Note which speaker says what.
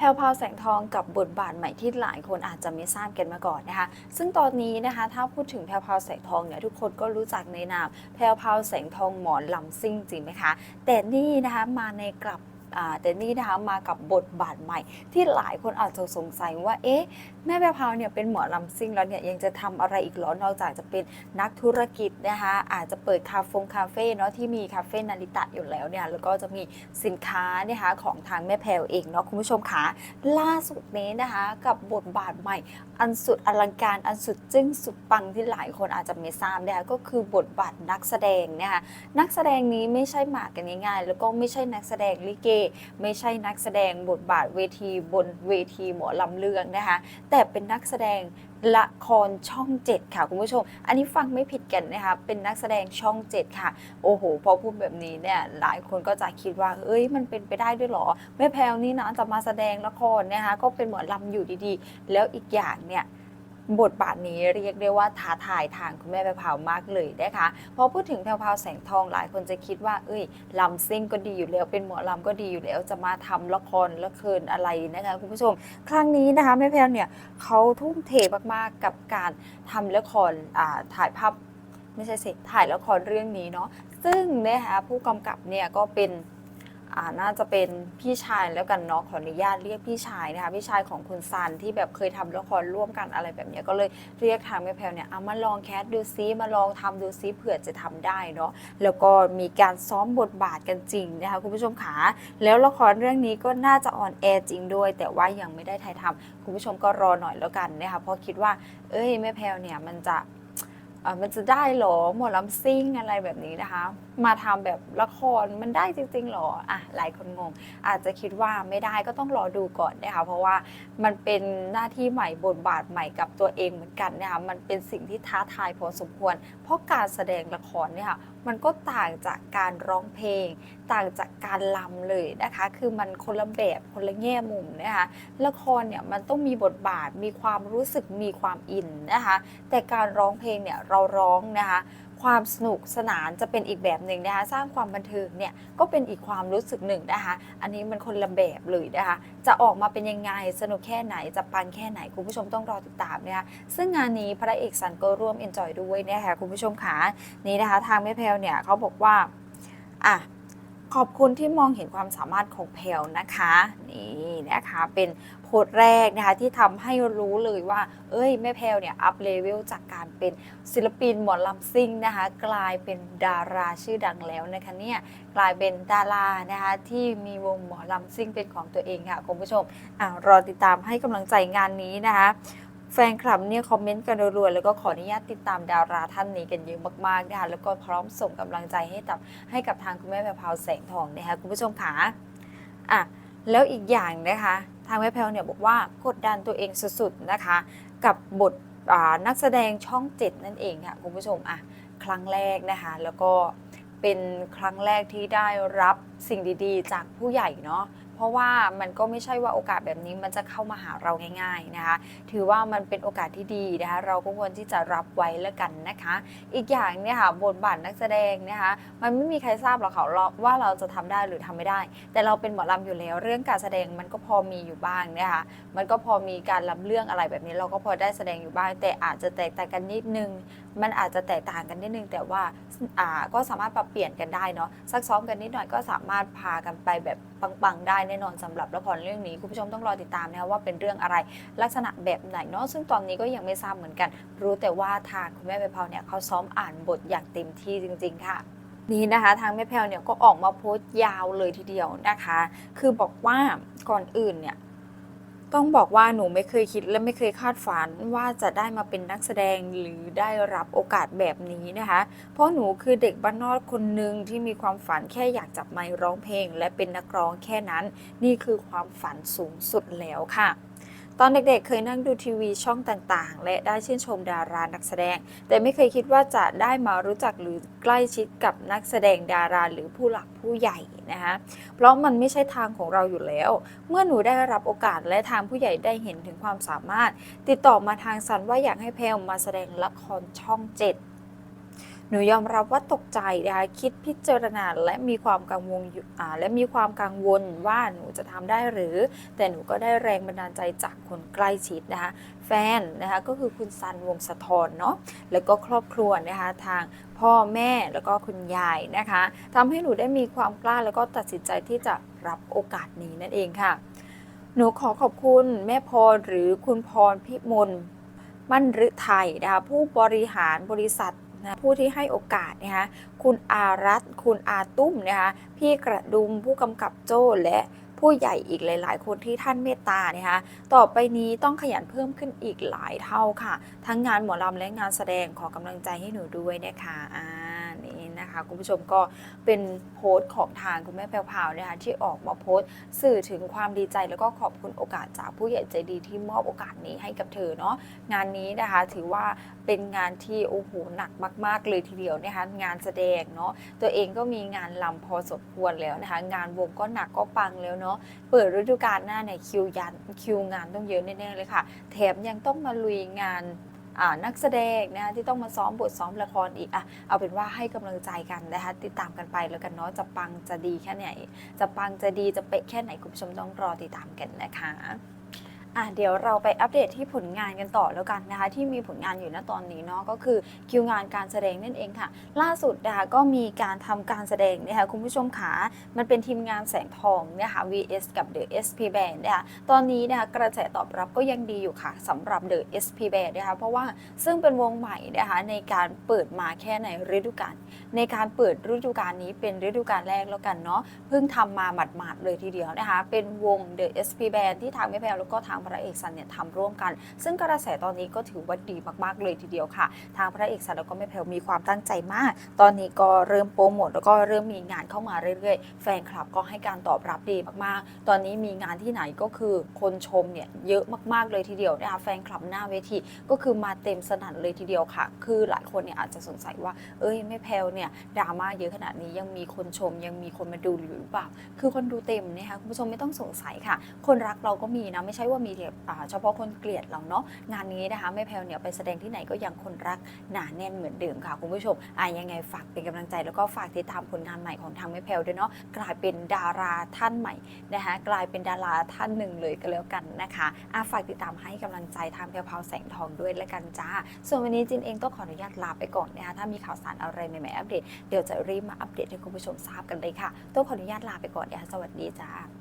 Speaker 1: แพลวพาวแสงทองกับบทบาทใหม่ที่หลายคนอาจจะไม่ทราบกันมาก่อนนะคะ ซึ่งตอนนี้นะคะถ้าพูดถึงแพลวพาวแสงทองเนี่ยทุกคนก็รู้จักในนามแพลวพาวแสงทองหมอนลำซิ่งจริงไหมคะ แต่นี่นะคะมาในกลับแต่นี่นะคะมากับบทบาทใหม่ที่หลายคนอาจจะสงสัยว่าเอ๊ะแม่แพรวพาวเนี่ยเป็นหมอลำซิ่งแล้วเนี่ยยังจะทำอะไรอีกหรอนอกจากจะเป็นนักธุรกิจนะคะอาจจะเปิดคาเฟงคาเฟ่เนาะที่มีคาเฟ่นาริตะอยู่แล้วเนี่ยแล้วก็จะมีสินค้านะคะของทางแม่แพรวเองเนาะคุณผู้ชมคะล่าสุดนี้นะคะกับบทบาทใหม่ อันสุดอลังการอันสุดจึ้งสุดปังที่หลายคนอาจจะไม่ทราบนะคะก็คือบทบาทนักแสดงนะคะนักแสดงนี้ไม่ใช่หมากกันง่ายๆแล้วก็ไม่ใช่นักแสดงลิเก ไม่ใช่นักแสดงบทบาทเวทีบนเวทีหมอลำเลืองนะคะแต่เป็นนักแสดงละครช่อง 7 ค่ะคุณผู้ชม อันนี้ฟังไม่ผิดกันนะคะ เป็นนักแสดงช่อง 7 ค่ะ โอ้โห พอพูดแบบนี้เนี่ย หลายคนก็จะคิดว่า เอ้ย มันเป็นไปได้ด้วยเหรอ แม่แพลวนี่นะจะมาแสดงละครนะคะ ก็เป็นหมอลำอยู่ดีๆ แล้วอีกอย่างเนี่ย บทบาทนี้เรียกได้ว่าท้าทายทางคุณแม่แพรวพาวมากเลยนะคะพอพูดถึงแพรวพาวแสงทองหลายคนจะคิดว่า เอ้ยลำซิ่งก็ดีอยู่แล้ว เป็นหมอลำก็ดีอยู่แล้ว จะมาทำละครละครอะไรนะคะคุณผู้ชม ครั้งนี้นะคะแม่แพรวเนี่ยเขาทุ่มเทมากๆกับการทำละครถ่ายภาพไม่ใช่สิถ่ายละครเรื่องนี้เนาะซึ่งนะคะผู้กำกับเนี่ยก็เป็น อ่าน่าจะเป็นพี่ชายแล้วกันเนาะขออนุญาตเรียกพี่ชายนะคะพี่ชายของคุณซันที่แบบเคยทำละครร่วมกันอะไรแบบเนี้ยก็เลยเรียกทางแม่แพรวเนี่ยเอามาลองแคสดูซิมาลองทำดูซิเผื่อจะทำได้เนาะแล้วก็มีการซ้อมบทบาทกันจริงนะคะคุณผู้ชมขาแล้วละครเรื่องนี้ก็น่าจะออนแอร์จริงด้วย แต่ว่ายังไม่ได้ถ่ายทำคุณผู้ชมก็รอหน่อยแล้วกันนะคะเพราะคิดว่า เอ้ยแม่แพลวเนี่ยมันจะเออมันจะได้เหรอหมอลำซิ่งอะไรแบบนี้นะคะมาทำแบบละครมันได้จริงๆหรออะหลายคนงง อาจจะคิดว่าไม่ได้ก็ต้องรอดูก่อนนะคะเพราะว่ามันเป็นหน้าที่ใหม่บทบาทใหม่กับตัวเองเหมือนกันนะคะมันเป็นสิ่งที่ท้าทายพอสมควร เพราะการแสดงละครเนี่ยค่ะมันก็ต่างจากการร้องเพลง ต่างจากการลำเลยนะคะ คือมันคนละแบบคนละแง่มุมนะคะละครเนี่ยมันต้องมีบทบาทมีความรู้สึกมีความอินนะคะแต่การร้องเพลงเนี่ยเราร้องนะคะ ความสนุกสนานจะเป็นอีกแบบหนึ่งนะคะ สร้างความบันเทิงเนี่ยก็เป็นอีกความรู้สึกหนึ่งนะคะ อันนี้มันคนละแบบเลยนะคะ จะออกมาเป็นยังไงสนุกแค่ไหนจะปังแค่ไหนคุณผู้ชมต้องรอติดตามนะคะซึ่งงานนี้พระเอกสันก็ร่วมเอนจอยด้วยนะคะคุณผู้ชมขานี่นะคะ ทางแม่แพลวเนี่ยเขาบอกว่าอะ ขอบคุณที่มองเห็นความสามารถของแพลนะคะนี่นะคะเป็นโพสต์แรกนะคะที่ทำให้รู้เลยว่า เอ้ยแม่แพลเนี่ยอัพเลเวลจากการเป็นศิลปินหมอลำซิ่งนะคะกลายเป็นดาราชื่อดังแล้วนะคะเนี่ยกลายเป็นดารานะคะที่มีวงหมอลำซิ่งเป็นของตัวเองค่ะคุณผู้ชมอ่ารอติดตามให้กำลังใจงานนี้นะคะ แฟนคลับเนี่ยคอมเมนต์กันรัวๆแล้วก็ขออนุญาตติดตามดาราท่านนี้กันเยอะมากๆนะคะแล้วก็พร้อมส่งกำลังใจให้กับให้กับทางคุณแม่แพรวพาวแสงทองนะคะคุณผู้ชมขาอะแล้วอีกอย่างนะคะทางแม่แพรวเนี่ยบอกว่ากดดันตัวเองสุดๆนะคะกับบทนักแสดงช่องเจ็ดนั่นเองค่ะคุณผู้ชมอะครั้งแรกนะคะแล้วก็เป็นครั้งแรกที่ได้รับสิ่งดีๆ จากผู้ใหญ่เนาะ ราะว่ามันก็ไม่ใช่ว่าโอกาสแบบนี้มันจะเข้ามาหาเราง่ายๆนะคะ ถือว่ามันเป็นโอกาสที่ดีนะคะ เราก็ควรที่จะรับไว้แล้วกันนะคะ อีกอย่างเนี่ยค่ะบทบาทนักแสดงนะคะ มันไม่มีใครทราบหรอกค่ะว่าเราจะทำได้หรือทำไม่ได้ แต่เราเป็นหมอลำอยู่แล้ว เรื่องการแสดงมันก็พอมีอยู่บ้างนะคะ มันก็พอมีการลำเรื่องอะไรแบบนี้ เราก็พอได้แสดงอยู่บ้าง แต่อาจจะแตกต่างกันนิดนึงมันอาจจะแตกต่างกันนิดนึง แต่ว่าอ่าก็สามารถปรับเปลี่ยนกันได้เนาะซักซ้อมกันนิดหน่อยก็สามารถพากันไปแบบปังๆได้แน่นอนสำหรับละครเรื่องนี้คุณผู้ชมต้องรอติดตามนะคะว่าเป็นเรื่องอะไรลักษณะแบบไหนเนาะซึ่งตอนนี้ก็ยังไม่ทราบเหมือนกัน รู้แต่ว่าทางคุณแม่ใบเพาเนี่ยเขาซ้อมอ่านบทอย่างเต็มที่จริง ๆ ค่ะนี่นะคะทางแม่แพลวเนี่ยก็ออกมาโพสต์ยาวเลยทีเดียวนะคะ คือบอกว่าก่อนอื่นเนี่ย ต้องบอกว่าหนูไม่เคยคิดและไม่เคยคาดฝันว่าจะได้มาเป็นนักแสดงหรือได้รับโอกาสแบบนี้นะคะ เพราะหนูคือเด็กบ้านนอกคนหนึ่งที่มีความฝันแค่อยากจับไมค์ร้องเพลง และเป็นนักร้องแค่นั้น นี่คือความฝันสูงสุดแล้วค่ะ ตอนเด็กๆ เคยนั่งดูทีวีช่องต่างๆ และได้ชื่นชมดารานักแสดง แต่ไม่เคยคิดว่าจะได้มารู้จักหรือใกล้ชิดกับนักแสดงดาราหรือผู้หลักผู้ใหญ่นะคะเพราะมันไม่ใช่ทางของเราอยู่แล้ว เมื่อหนูได้รับโอกาสและทางผู้ใหญ่ได้เห็นถึงความสามารถ ติดต่อมาทางสันว่าอยากให้แพลมาแสดงละครช่องเจ็ด หนูยอมรับว่าตกใจนะคะคิดพิจารณาและมีความกังวลและมีความกังวลว่าหนูจะทำได้หรือ แต่หนูก็ได้แรงบันดาลใจจากคนใกล้ชิดนะคะแฟนนะคะก็คือคุณซันวงสะทอนเนาะแล้วก็ครอบครัวนะคะทางพ่อแม่แล้วก็คุณยายนะคะทำให้หนูได้มีความกล้าแล้วก็ตัดสินใจที่จะรับโอกาสนี้นั่นเองค่ะ หนูขอขอบคุณแม่พรหรือคุณพรพิมลมั่นฤทัยนะคะผู้บริหารบริษัท นะผู้ที่ให้โอกาสนะคะคุณอารัตคุณอาตุ้มนะคะพี่กระดุมผู้กำกับโจ้และผู้ใหญ่อีกหลาย ๆ คนที่ท่านเมตตานะคะต่อไปนี้ต้องขยันเพิ่มขึ้นอีกหลายเท่าค่ะ ทั้งงานหมอลำและงานแสดงขอกำลังใจให้หนูด้วยนะคะอ่า นะคะ คุณผู้ชมก็เป็นโพสต์ของทางคุณแม่แพรวๆนะคะที่ออกมาโพสต์สื่อถึงความดีใจแล้วก็ขอบคุณโอกาสจากผู้ใหญ่ใจดีที่มอบโอกาสนี้ให้กับเธอเนาะงานนี้นะคะถือว่าเป็นงานที่โอ้โหหนักมาก ๆ เลยทีเดียวนะคะงานแสดงเนาะตัวเองก็มีงานลำพอสมควรแล้วนะคะ งานวงก็หนักก็ปังแล้วเนาะเปิดฤดูกาลหน้าในยคิวยันคิวงานต้องเยอะแน่ๆเลยค่ะ แถมยังต้องมาลุยงาน นักแสดงนะคะที่ต้องมาซ้อมบทซ้อมละครอีกอะเอาเป็นว่าให้กำลังใจกันนะคะติดตามกันไปแล้วกันเนาะจะปังจะดีแค่ไหนจะปังจะดีจะเป๊ะแค่ไหนคุณผู้ชมต้องรอติดตามกันนะคะ อะเดี๋ยวเราไปอัปเดตที่ผลงานกันต่อแล้วกันนะคะ ที่มีผลงานอยู่ณตอนนี้เนาะก็คือคิวงานการแสดงนั่นเองค่ะ ล่าสุดนะคะก็มีการทำการแสดงนะคะคุณผู้ชมขามันเป็นทีมงานแสงทองนี่ยค่ะ VS กับ The SP Band นะคะตอนนี้นะคะกระแสตอบรับก็ยังดีอยู่ค่ะสำหรับ The SP Band นะคะเพราะว่าซึ่งเป็นวงใหม่นะคะในการเปิดมาแค่ในฤดูกาลในการเปิดฤดูกาลนี้เป็นฤดูกาลแรกแล้วกันเนาะเพิ่งทำมาหมาดๆเลยทีเดียวนะคะเป็นวง The SP Band ที่ทางแม่แพรวแล้วก็ทางพระเอกสันเนี่ยทำร่วมกัน ซึ่งกระแสตอนนี้ก็ถือว่าดีมากๆเลยทีเดียวค่ะ ทางพระเอกสันแล้วก็แม่แพรวมีความตั้งใจมาก ตอนนี้ก็เริ่มโปรโมทแล้วก็เริ่มมีงานเข้ามาเรื่อยๆ แฟนคลับก็ให้การตอบรับดีมากๆ ตอนนี้มีงานที่ไหนก็คือคนชมเนี่ยเยอะมากๆเลยทีเดียวนะคะแฟนคลับหน้าเวทีก็คือมาเต็มสนั่นเลยทีเดียวค่ะ คือหลายคนเนี่ยอาจจะสงสัยว่า เอ้ยแม่แพรวเนี่ยดราม่าเยอะขนาดนี้ยังมีคนชม ยังมีคนมาดูหรือเปล่า คือคนดูเต็มนะคะคุณผู้ชมไม่ต้องสงสัยค่ะ คนรักเราก็มีนะไม่ใช่ว่ามีเฉพาะคนเกลียดเราเนาะงานนี้นะคะแม่แพลวเนี่ยไปแสดงที่ไหนก็ยังคนรักหนาแน่นเหมือนเดิมค่ะคุณผู้ชมอะยังไงฝากเป็นกำลังใจแล้วก็ฝากติดตามผลงานใหม่ของทางแม่แพลวด้วยเนาะกลายเป็นดาราท่านใหม่นะคะกลายเป็นดาราท่านหนึ่งเลยก็แล้วกันนะคะอะฝากติดตามให้กำลังใจทางแพลวพาวแสงทองด้วยแล้วกันจ้า ส่วนวันนี้จินเองต้องขออนุญาตลาไปก่อนนะคะถ้ามีข่าวสารอะไรใหม่ๆอัปเดตเดี๋ยวจะรีบมาอัปเดตให้คุณผู้ชมทราบกันเลยค่ะต้องขออนุญาตลาไปก่อนนะคะสวัสดีจ้า